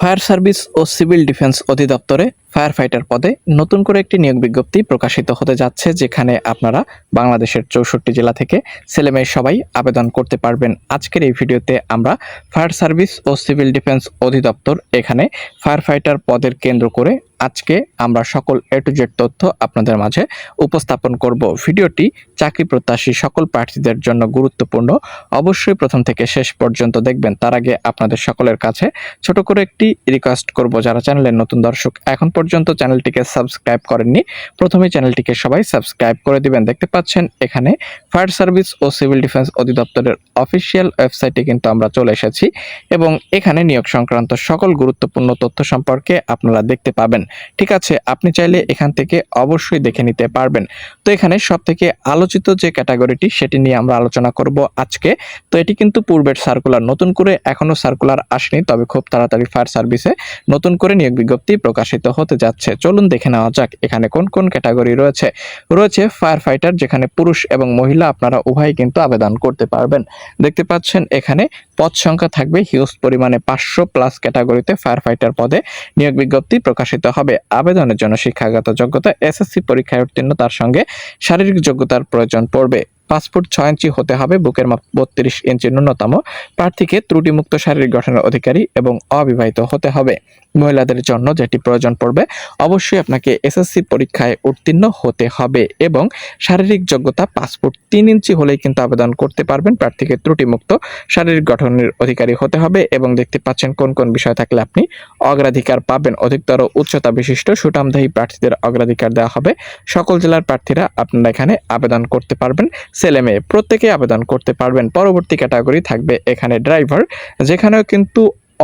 Fire service ও civil defence অধিদপ্তরে fire fighter পদে নতুন করে একটি নিয়োগ বিজ্ঞপ্তি প্রকাশিত হতে যাচ্ছে, যেখানে আপনারা বাংলাদেশের চৌষট্টি জেলা থেকে ছেলেমেয়ে সবাই আবেদন করতে পারবেন। আজকের এই ভিডিওতে আমরা ফায়ার সার্ভিস ও সিভিল ডিফেন্স অধিদপ্তর, এখানে ফায়ার ফাইটার পদের কেন্দ্র করে আজকে আমরা সকল এ টু জেড তথ্য আপনাদের মাঝে উপস্থাপন করব। ভিডিওটি চাকরি প্রত্যাশী সকল প্রার্থীদের জন্য গুরুত্বপূর্ণ। অবশ্যই প্রথম থেকে শেষ পর্যন্ত দেখবেন। তার আগে আপনাদের সকলের কাছে ছোট করে একটি রিকোয়েস্ট করব। যারা চ্যানেলের নতুন দর্শক, এখন পর্যন্ত চ্যানেলটিকে সাবস্ক্রাইব করেননি, প্রথমে চ্যানেলটিকে সবাই সাবস্ক্রাইব করে দিবেন। দেখতে পাচ্ছেন এখানে ফায়ার সার্ভিস ও সিভিল ডিফেন্স অধিদপ্তরের অফিসিয়াল ওয়েবসাইটে কিন্তু আমরা চলে এসেছি এবং এখানে নিয়োগ সংক্রান্ত সকল গুরুত্বপূর্ণ তথ্য সম্পর্কে আপনারা দেখতে পাবেন। ঠিক আছে, আপনি চাইলে এখান থেকে অবশ্যই দেখে নিতে পারবেন। তো এখানে সব থেকে আলোচিত যে ক্যাটাগরিটি সেটি নিয়ে আমরা আলোচনা করব আজকে। তো এটি কিন্তু পূর্বের সার্কুলার, নতুন করে এখনও সার্কুলার আসেনি, তবে খুব তাড়াতাড়ি ফায়ার সার্ভিসে নতুন করে নিয়োগ বিজ্ঞপ্তি প্রকাশিত হতে যাচ্ছে। চলুন দেখে নেওয়া যাক এখানে কোন কোন ক্যাটাগরি রয়েছে। রয়েছে ফায়ার ফাইটার যেখানে পুরুষ এবং মহিলা আপনারা উভয় কিন্তু আবেদন করতে পারবেন। দেখতে পাচ্ছেন এখানে পদ সংখ্যা থাকবে হিউজ পরিমাণে পাঁচশো প্লাস ক্যাটাগরিতে ফায়ার ফাইটার পদে নিয়োগ বিজ্ঞপ্তি প্রকাশিত হবে। আবেদনের জন্য শিক্ষাগত যোগ্যতা এসএসসি পরীক্ষায় উত্তীর্ণ, তার সঙ্গে শারীরিক যোগ্যতার প্রয়োজন পড়বে। ফুট ছয় ইঞ্চি হতে হবে, বুকের মাপ বত্রিশ ইঞ্চি ন্যূনতম। প্রার্থীকে ত্রুটিমুক্ত শারীরিক গঠনের অধিকারী এবং অবিবাহিত হতে হবে। মহিলাদের জন্য যেটি প্রয়োজন পড়বে, অবশ্যই আপনাকে এসএসসি পরীক্ষায় উত্তীর্ণ হতে হবে এবং শারীরিক যোগ্যতা ফুট তিন ইঞ্চি হলেই কিন্তু আবেদন করতে পারবেন। প্রার্থীকে ত্রুটিমুক্ত শারীরিক গঠনের অধিকারী হতে হবে এবং দেখতে পাচ্ছেন কোন কোন বিষয় থাকলে আপনি অগ্রাধিকার পাবেন। অধিকতর উচ্চতা বিশিষ্ট সুটামদায়ী প্রার্থীদের অগ্রাধিকার দেওয়া হবে। সকল জেলার প্রার্থীরা আপনারা এখানে আবেদন করতে পারবেন। ছেলে মেয়ে প্রত্যেকে আবেদন করতে পারবেন। পরবর্তী ক্যাটাগরি থাকবে এখানে ড্রাইভার, যেখানেও কিন্তু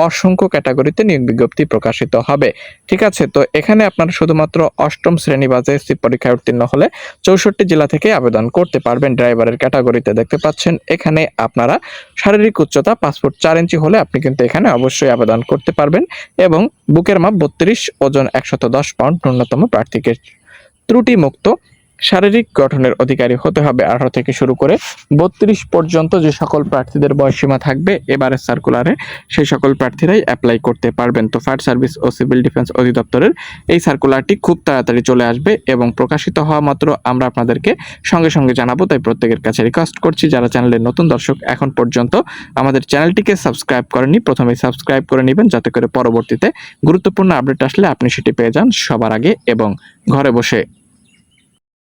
অসংখ্য ক্যাটাগরিতে নিয়োগ বিজ্ঞপ্তি প্রকাশিত হবে। ঠিক আছে, তো এখানে আপনারা শুধুমাত্র অষ্টম শ্রেণি বা জেএসসি পরীক্ষায় উত্তীর্ণ হলে চৌষট্টি জেলা থেকে আবেদন করতে পারবেন ড্রাইভারের ক্যাটাগরিতে। দেখতে পাচ্ছেন, এখানে আপনারা শারীরিক উচ্চতা পাসপোর্ট চার ইঞ্চি হলে আপনি কিন্তু এখানে অবশ্যই আবেদন করতে পারবেন এবং বুকের মাপ বত্রিশ, ওজন একশত দশ পাউন্ড ন্যূনতম প্রার্থীকে ত্রুটি মুক্ত শারীরিক গঠনের অধিকারী হতে হবে আঠারো থেকে শুরু করে বত্রিশ পর্যন্ত যে সকল প্রার্থীদের বয়সীমা থাকবে, এবারের সার্কুলারে সেই সকল প্রার্থীরাই অ্যাপ্লাই করতে পারবেন। তো ফায়ার সার্ভিস ও সিভিল ডিফেন্স অধিদপ্তরের এই সার্কুলারটি খুব তাড়াতাড়ি চলে আসবে এবং প্রকাশিত হওয়া মাত্র আমরা আপনাদেরকে সঙ্গে সঙ্গে জানাব, তাই প্রত্যেকের কাছে রিকোয়েস্ট করছি, যারা চ্যানেলের নতুন দর্শক এখন পর্যন্ত আমাদের চ্যানেলটিকে সাবস্ক্রাইব করেনি প্রথমে সাবস্ক্রাইব করে নেবেন, যাতে করে পরবর্তীতে গুরুত্বপূর্ণ আপডেট আসলে আপনি সেটি পেয়ে যান সবার আগে এবং ঘরে বসে।